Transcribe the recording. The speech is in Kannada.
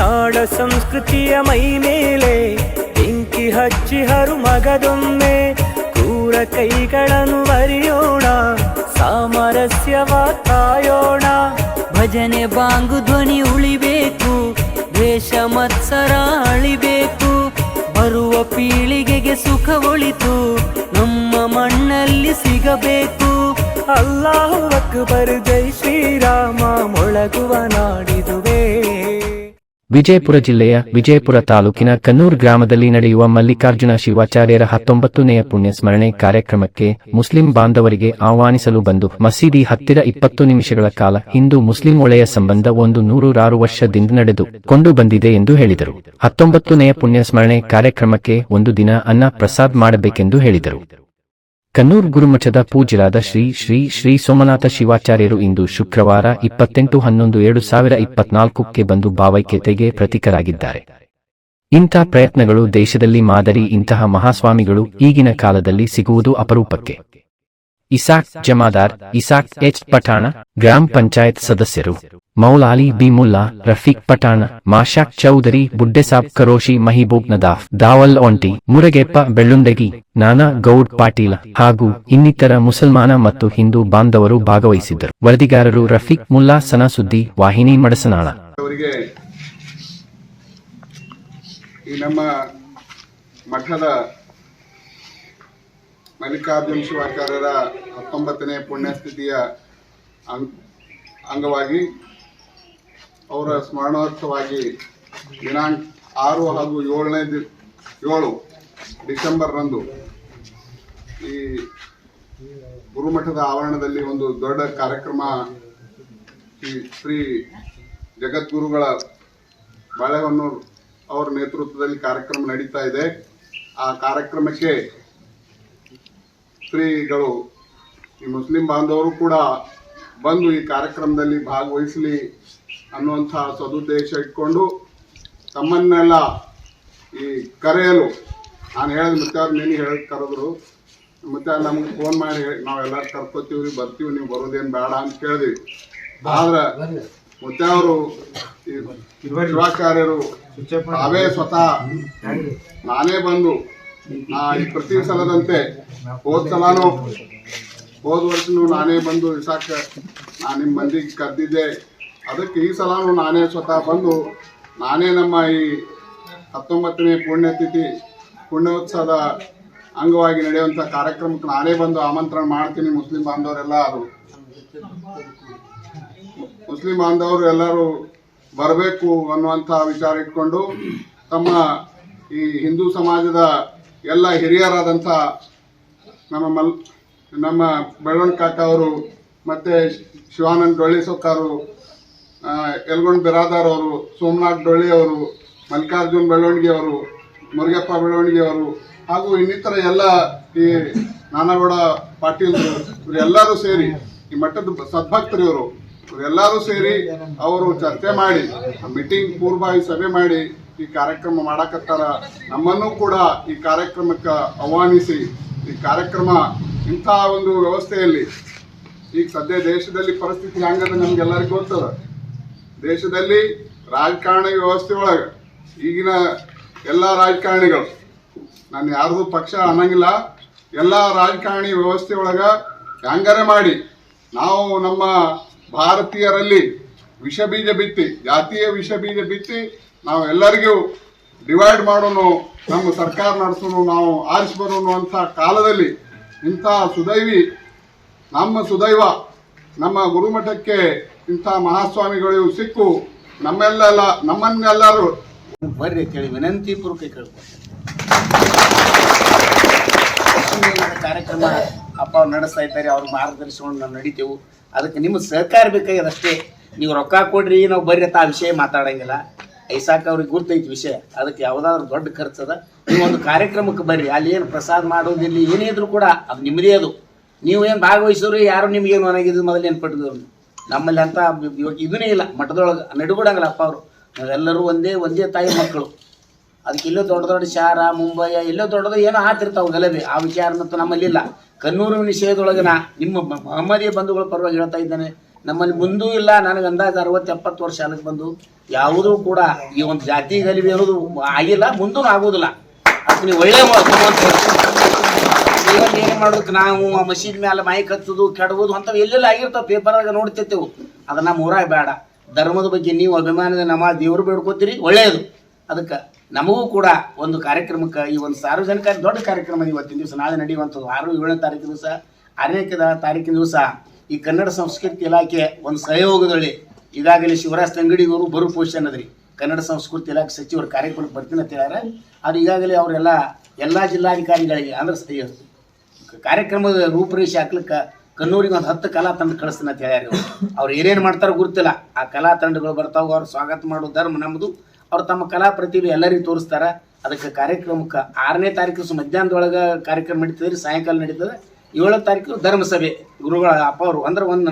ನಾಡ ಸಂಸ್ಕೃತಿಯ ಮೈ ಮೇಲೆ ಬೆಂಕಿ ಹಚ್ಚಿ ಹರು ಮಗದೊಮ್ಮೆ ಕ್ರೂರ ಕೈಗಳನ್ನು ಬರೆಯೋಣ ಸಾಮರಸ್ಯವ ಕಾಯೋಣ ಭಜನೆ ಬಾಂಗು ಧ್ವನಿ ಉಳಿಬೇಕು, ದ್ವೇಷ ಮತ್ಸರ ಅಳಿಬೇಕು. ಬರುವ ಪೀಳಿಗೆಗೆ ಸುಖ ಒಳಿತು, ನಮ್ಮ ಮಣ್ಣಲ್ಲಿ ಸಿಗಬೇಕು. ಅಲ್ಲಾಹು ಅಕ್ಬರ್, ಜೈ ಶ್ರೀರಾಮ, ಮೊಳಗುವ ನಾಡಿದುವೆ. ವಿಜಯಪುರ ಜಿಲ್ಲೆಯ ವಿಜಯಪುರ ತಾಲೂಕಿನ ಕನ್ನೂರ್ ಗ್ರಾಮದಲ್ಲಿ ನಡೆಯುವ ಮಲ್ಲಿಕಾರ್ಜುನ ಶಿವಾಚಾರ್ಯರ ಹತ್ತೊಂಬತ್ತನೆಯ ಪುಣ್ಯ ಸ್ಮರಣೆ ಕಾರ್ಯಕ್ರಮಕ್ಕೆ ಮುಸ್ಲಿಂ ಬಾಂಧವರಿಗೆ ಆಹ್ವಾನಿಸಲು ಬಂದು ಮಸೀದಿ ಹತ್ತಿರ ಇಪ್ಪತ್ತು ನಿಮಿಷಗಳ ಕಾಲ ಹಿಂದೂ ಮುಸ್ಲಿಂ ಒಳೆಯ ಸಂಬಂಧ ಒಂದು ನೂರಾರು ವರ್ಷದಿಂದ ನಡೆದು ಕೊಂಡು ಬಂದಿದೆ ಎಂದು ಹೇಳಿದರು. ಹತ್ತೊಂಬತ್ತನೆಯ ಪುಣ್ಯ ಸ್ಮರಣೆ ಕಾರ್ಯಕ್ರಮಕ್ಕೆ ಒಂದು ದಿನ ಅನ್ನ ಪ್ರಸಾದ್ ಮಾಡಬೇಕೆಂದು ಹೇಳಿದರು. ಕನ್ನೂರ್ ಗುರುಮಠದ ಪೂಜ್ಯರಾದ ಶ್ರೀ ಶ್ರೀ ಶ್ರೀ ಸೋಮನಾಥ ಶಿವಾಚಾರ್ಯರು ಇಂದು ಶುಕ್ರವಾರ ಇಪ್ಪತ್ತೆಂಟು ಹನ್ನೊಂದು ಎರಡು ಸಾವಿರ ಇಪ್ಪತ್ನಾಲ್ಕಕ್ಕೆ ಬಂದು ಭಾವೈಕ್ಯತೆಗೆ ಪ್ರತೀಕರಾಗಿದ್ದಾರೆ. ಇಂಥ ಪ್ರಯತ್ನಗಳು ದೇಶದಲ್ಲಿ ಮಾದರಿ ಇಂತಹ ಮಹಾಸ್ವಾಮಿಗಳು ಈಗಿನ ಕಾಲದಲ್ಲಿ ಸಿಗುವುದು ಅಪರೂಪಕ್ಕೆ. ಇಸಾಕ್ ಜಮಾದಾರ್, ಇಸಾಕ್ ಎಚ್ ಪಠಾಣ, ಗ್ರಾಮ ಪಂಚಾಯತ್ ಸದಸ್ಯರು. ಮೌಲಾಲಿ ಬಿ ಮುಲ್ಲಾ, ರಫೀಕ್ ಪಠಾಣ, ಮಾಶಾಕ್ ಚೌಧರಿ, ಬುಡ್ಡೆಸಾಬ್ ಕರೋಶಿ ಮಹಿಬೂಬ್ ನದಾಫ್, ದಾವಲ್ ಒಂಟಿ, ಮುರಗೆಪ್ಪ ಬೆಳ್ಳುಂಡಗಿ, ನಾನಾ ಗೌಡ್ ಪಾಟೀಲ ಹಾಗೂ ಇನ್ನಿತರ ಮುಸಲ್ಮಾನ ಮತ್ತು ಹಿಂದೂ ಬಾಂಧವರು ಭಾಗವಹಿಸಿದ್ದರು. ವರದಿಗಾರರು ರಫೀಕ್ ಮುಲ್ಲಾ ಸನಾ ಸುದ್ದಿ ವಾಹಿನಿ ಮಡಸನಾಳ. ಮಲ್ಲಿಕಾರ್ಜುನ ಶಿವಾಚಾರ್ಯರ ಹತ್ತೊಂಬತ್ತನೇ ಪುಣ್ಯಸ್ಥಿತಿಯ ಅಂಗವಾಗಿ ಅವರ ಸ್ಮರಣೋತ್ಸವವಾಗಿ ದಿನಾಂಕ ಆರು ಹಾಗೂ ಏಳನೇ ದಿ, ಏಳು ಡಿಸೆಂಬರ್ರಂದು ಈ ಗುರುಮಠದ ಆವರಣದಲ್ಲಿ ಒಂದು ದೊಡ್ಡ ಕಾರ್ಯಕ್ರಮ ಈ ಶ್ರೀ ಜಗದ್ಗುರುಗಳ ಬಾಳೆಹೊನ್ನೂರು ಅವರ ನೇತೃತ್ವದಲ್ಲಿ ಕಾರ್ಯಕ್ರಮ ನಡೀತಾ ಇದೆ. ಆ ಕಾರ್ಯಕ್ರಮಕ್ಕೆ ಶ್ರೀಗಳು ಈ ಮುಸ್ಲಿಂ ಬಾಂಧವರು ಕೂಡ ಬಂದು ಈ ಕಾರ್ಯಕ್ರಮದಲ್ಲಿ ಭಾಗವಹಿಸಲಿ. ಅನ್ನುವಂಥ ಸದುದ್ದೇಶ ಇಟ್ಕೊಂಡು ತಮ್ಮನ್ನೆಲ್ಲ ಈ ಕರೆಯಲು, ನಾನು ಹೇಳಿದ ಮತ್ತೆ ಅವ್ರು ನೀನು ಹೇಳಿ ಕರೆದ್ರು, ಮತ್ತೆ ನಮ್ಗೆ ಫೋನ್ ಮಾಡಿ ನಾವೆಲ್ಲರೂ ಕರ್ಕೋತೀವಿ ಬರ್ತೀವಿ, ನೀವು ಬರೋದೇನು ಬೇಡ ಅಂತ ಕೇಳಿದ್ವಿ. ಆದ್ರೆ ಮತ್ತೆ ಅವರು ಶಿವಾಚಾರ್ಯರು ಅವೇ ಸ್ವತಃ ನಾನೇ ಬಂದು, ನಾ ಈ ಪ್ರತಿ ಸಲದಂತೆ ಹೋದ ಸಲನೂ, ಹೋದ ವರ್ಷನೂ ನಾನೇ ಬಂದು ಇಸಾಕ ನಾನು ನಿಮ್ಮ ಮಂದಿಗೆ ಕರೆದಿದ್ದೆ. ಅದಕ್ಕೆ ಈ ಸಲನೂ ನಾನೇ ಸ್ವತಃ ಬಂದು ನಾನೇ ನಮ್ಮ ಈ ಹತ್ತೊಂಬತ್ತನೇ ಪುಣ್ಯತಿಥಿ, ಪುಣ್ಯೋತ್ಸವದ ಅಂಗವಾಗಿ ನಡೆಯುವಂಥ ಕಾರ್ಯಕ್ರಮಕ್ಕೆ ನಾನೇ ಬಂದು ಆಮಂತ್ರಣ ಮಾಡ್ತೀನಿ ಮುಸ್ಲಿಂ ಬಾಂಧವರೆಲ್ಲ ಅದು ಮುಸ್ಲಿಂ ಬಾಂಧವರು ಎಲ್ಲರೂ ಬರಬೇಕು ಅನ್ನುವಂಥ ವಿಚಾರ ಇಟ್ಕೊಂಡು ತಮ್ಮ ಈ ಹಿಂದೂ ಸಮಾಜದ ಎಲ್ಲ ಹಿರಿಯರಾದಂಥ ನಮ್ಮ ಮಲ್, ನಮ್ಮ ಬೆಳವಣ್ ಕಾಕ ಅವರು ಮತ್ತು ಶಿವಾನಂದ್ ಡೊಳ್ಳಿ ಸೊಕ್ಕಾರು ಯಲ್ಗೊಂಡ್ ಬಿರಾದಾರ್ ಅವರು, ಸೋಮನಾಥ್ ಡೊಳ್ಳಿ ಅವರು, ಮಲ್ಲಿಕಾರ್ಜುನ್ ಬೆಳವಣಿಗೆ ಅವರು, ಮುರುಗಪ್ಪ ಬೆಳವಣಿಗೆ ಅವರು, ಹಾಗೂ ಇನ್ನಿತರ ಎಲ್ಲ ಈ ನಾನಗೌಡ ಪಾಟೀಲ್ ಇವರೆಲ್ಲರೂ ಸೇರಿ ಈ ಮಠದ ಸದ್ಭಕ್ತರು ಇವರು. ಇವರೆಲ್ಲರೂ ಸೇರಿ ಅವರು ಚರ್ಚೆ ಮಾಡಿ ಮೀಟಿಂಗ್ ಪೂರ್ವಭಾವಿ ಸಭೆ ಮಾಡಿ ಈ ಕಾರ್ಯಕ್ರಮ ಮಾಡಕತ್ತಾರ. ನಮ್ಮನ್ನು ಕೂಡ ಈ ಕಾರ್ಯಕ್ರಮಕ್ಕೆ ಆಹ್ವಾನಿಸಿ, ಈ ಕಾರ್ಯಕ್ರಮ ಇಂಥ ಒಂದು ವ್ಯವಸ್ಥೆಯಲ್ಲಿ, ಈಗ ಸದ್ಯ ದೇಶದಲ್ಲಿ ಪರಿಸ್ಥಿತಿ ಹ್ಯಾಂಗದ ನಮ್ಗೆಲ್ಲರಿಗೂ ಗೊತ್ತದ. ದೇಶದಲ್ಲಿ ರಾಜಕಾರಣಿ ವ್ಯವಸ್ಥೆ ಒಳಗೆ ಈಗಿನ ಎಲ್ಲ ರಾಜಕಾರಣಿಗಳು, ನಾನು ಯಾರ್ದು ಪಕ್ಷ ಅನ್ನಂಗಿಲ್ಲ, ಎಲ್ಲ ರಾಜಕಾರಣಿ ವ್ಯವಸ್ಥೆ ಒಳಗೆ ಹ್ಯಾಂಗರೆ ಮಾಡಿ ನಾವು ನಮ್ಮ ಭಾರತೀಯರಲ್ಲಿ ವಿಷ ಬೀಜ ಬಿತ್ತಿ, ಜಾತಿಯ ವಿಷ ಬೀಜ ಬಿತ್ತಿ ನಾವು ಎಲ್ಲರಿಗೂ ಡಿವೈಡ್ ಮಾಡೋನು, ನಮ್ಮ ಸರ್ಕಾರ ನಡೆಸೋನು, ನಾವು ಆರಿಸ್ಬರೋನು ಅಂತ ಕಾಲದಲ್ಲಿ ಇಂಥ ಸುದೈವಿ, ನಮ್ಮ ಸುದೈವ ನಮ್ಮ ಗುರುಮಠಕ್ಕೆ ಇಂಥ ಮಹಾಸ್ವಾಮಿಗಳು ಸಿಕ್ಕು ನಮ್ಮೆಲ್ಲ ನಮ್ಮನ್ನೆಲ್ಲರೂ. ಬರ್ರಿ ಕೇಳಿ ವಿನಂತಿ ಪೂರ್ವಕ ಕೇಳ್ಕೊಳ್ತೇನೆ. ಕಾರ್ಯಕ್ರಮ ಅಪ್ಪ ಅವ್ರು ನಡೆಸ್ತಾ ಇದ್ದಾರೆ ಅವ್ರ ಮಾರ್ಗದರ್ಶನ ನಾವು ನಡಿತೇವು. ಅದಕ್ಕೆ ನಿಮ್ಮ ಸಹಕಾರ ಬೇಕಾಗ್ಯದ ಅಷ್ಟೇ ನೀವು ರೊಕ್ಕ ಕೊಡ್ರಿ ನಾವು ಬರ್ರಿ ಅಂತ ಆ ವಿಷಯ ಮಾತಾಡಂಗಿಲ್ಲ. ಐಸಾಕ್ ಅವ್ರಿಗೆ ಗುರ್ತೈತಿ ವಿಷಯ. ಅದಕ್ಕೆ ಯಾವುದಾದ್ರು ದೊಡ್ಡ ಖರ್ಚದ ನೀವು ಒಂದು ಕಾರ್ಯಕ್ರಮಕ್ಕೆ ಬರ್ರಿ ಅಲ್ಲಿ ಏನು ಪ್ರಸಾದ ಮಾಡೋದಿಲ್ಲ ಏನೇ ಇದ್ರು ಕೂಡ ಅದು ನಿಮ್ಮದೇ ಅದು. ನೀವು ಏನು ಭಾಗವಹಿಸೋರು ಯಾರು ನಿಮ್ಗೇನು ಒಣಗಿದ್ರು ಮೊದಲು ಏನು ಪಟ್ಟಿದ್ರು ನಮ್ಮಲ್ಲಿ ಅಂತ ಇದೂ ಇದನ್ನೇ ಇಲ್ಲ, ಮಠದೊಳಗೆ ನಡುಗೂಡಂಗಿಲ್ಲ ಅಪ್ಪ ಅವರು. ನಾವೆಲ್ಲರೂ ಒಂದೇ ಒಂದೇ ತಾಯಿ ಮಕ್ಕಳು. ಅದಕ್ಕೆ ಇಲ್ಲೋ ದೊಡ್ಡ ದೊಡ್ಡ ಶಾರ ಮುಂಬೈ ಎಲ್ಲೋ ದೊಡ್ಡದು ಏನೋ ಆತಿರ್ತಾವೆ ಗಲಭೆ. ಆ ವಿಚಾರ ನಮ್ಮಲ್ಲಿ ನಮ್ಮಲ್ಲಿಲ್ಲ ಕನ್ನೂರು ವಿಷಯದೊಳಗೆ ನಾ ನಿಮ್ಮ ಮಹಮ್ಮದಿಯ ಬಂಧುಗಳ ಪರವಾಗಿ ಹೇಳ್ತಾ ಇದ್ದಾನೆ. ನಮ್ಮಲ್ಲಿ ಮುಂದೂ ಇಲ್ಲ, ನನಗೆ ಅಂದಾಜು ಅರವತ್ತು ಎಪ್ಪತ್ತು ವರ್ಷ ಅಲ್ಲಿಗೆ ಬಂದು. ಯಾವುದೂ ಕೂಡ ಈ ಒಂದು ಜಾತಿ ಗಲಿಬಿ ಅನ್ನೋದು ಆಗಿಲ್ಲ, ಮುಂದೂ ಆಗೋದಿಲ್ಲ ಅದಕ್ಕೆ ನೀವು ಒಳ್ಳೆ ಇವತ್ತು ಏನು ಮಾಡೋದಕ್ಕೆ ನಾವು ಆ ಮಸೀದ್ ಮೇಲೆ ಮೈಕ್ ಕತ್ತದು ಕೆಡಬಹುದು ಅಂತ ಎಲ್ಲೆಲ್ಲ ಆಗಿರ್ತಾವೆ. ಪೇಪರಾಗ ನೋಡ್ತಿರ್ತೇವೆ. ಅದು ನಮ್ಮ ಊರಾಗ ಬೇಡ. ಧರ್ಮದ ಬಗ್ಗೆ ನೀವು ಅಭಿಮಾನದ ನಮ್ಮ ದೇವರು ಬೇಡ್ಕೋತೀರಿ ಒಳ್ಳೆಯದು ಅದಕ್ಕೆ ನಮಗೂ ಕೂಡ ಒಂದು ಕಾರ್ಯಕ್ರಮಕ್ಕೆ, ಈ ಒಂದು ಸಾರ್ವಜನಿಕ ದೊಡ್ಡ ಕಾರ್ಯಕ್ರಮ ಇವತ್ತಿನ ದಿವಸ ನಾಳೆ ನಡೆಯುವಂಥದ್ದು. ಆರು ಏಳನೇ ತಾರೀಕು ದಿವಸ ಆರನೇ ತಾರೀಕಿನ ದಿವಸ ಈ ಕನ್ನಡ ಸಂಸ್ಕೃತಿ ಇಲಾಖೆ ಒಂದು ಸಹಯೋಗದಲ್ಲಿ ಈಗಾಗಲೇ ಶಿವರಾಜ್ ತಂಗಡಿಯವರು ಬರು ಪೋಷನ್ ಅದ್ರಿ ಕನ್ನಡ ಸಂಸ್ಕೃತಿ ಇಲಾಖೆ ಸಚಿವರು ಕಾರ್ಯಕ್ರಮಕ್ಕೆ ಬರ್ತೀನಿ ಅಂತ ಹೇಳ್ಯಾರ. ಅದು ಈಗಾಗಲೇ ಅವರೆಲ್ಲ ಎಲ್ಲ ಜಿಲ್ಲಾಧಿಕಾರಿಗಳಿಗೆ ಅಂದ್ರೆ ಕಾರ್ಯಕ್ರಮದ ರೂಪರೇಷೆ ಹಾಕ್ಲಿಕ್ಕೆ ಕಣ್ಣೂರಿಗೆ ಒಂದು ಹತ್ತು ಕಲಾ ತಂಡ ಕಳಿಸ್ತೀನಿ ಅಂತ ಹೇಳ್ಯಾರ. ಅವ್ರು ಏನೇನು ಮಾಡ್ತಾರೋ ಗೊತ್ತಿಲ್ಲ. ಆ ಕಲಾ ತಂಡಗಳು ಬರ್ತಾವ, ಅವ್ರು ಸ್ವಾಗತ ಮಾಡೋ ಧರ್ಮ ನಮ್ಮದು ಅವ್ರು ತಮ್ಮ ಕಲಾ ಪ್ರತಿಭೆ ಎಲ್ಲರಿಗೂ ತೋರಿಸ್ತಾರೆ. ಅದಕ್ಕೆ ಕಾರ್ಯಕ್ರಮಕ್ಕೆ ಆರನೇ ತಾರೀಕು ಸು ಮಧ್ಯಾಹ್ನದೊಳಗೆ ಕಾರ್ಯಕ್ರಮ ನಡೀತದೆ ಸಾಯಂಕಾಲ ನಡೀತದೆ. ಏಳನೇ ತಾರೀಕು ಧರ್ಮಸಭೆ. ಗುರುಗಳ, ಅಪ್ಪ ಅವರು, ಅಂದ್ರೆ ಒಂದು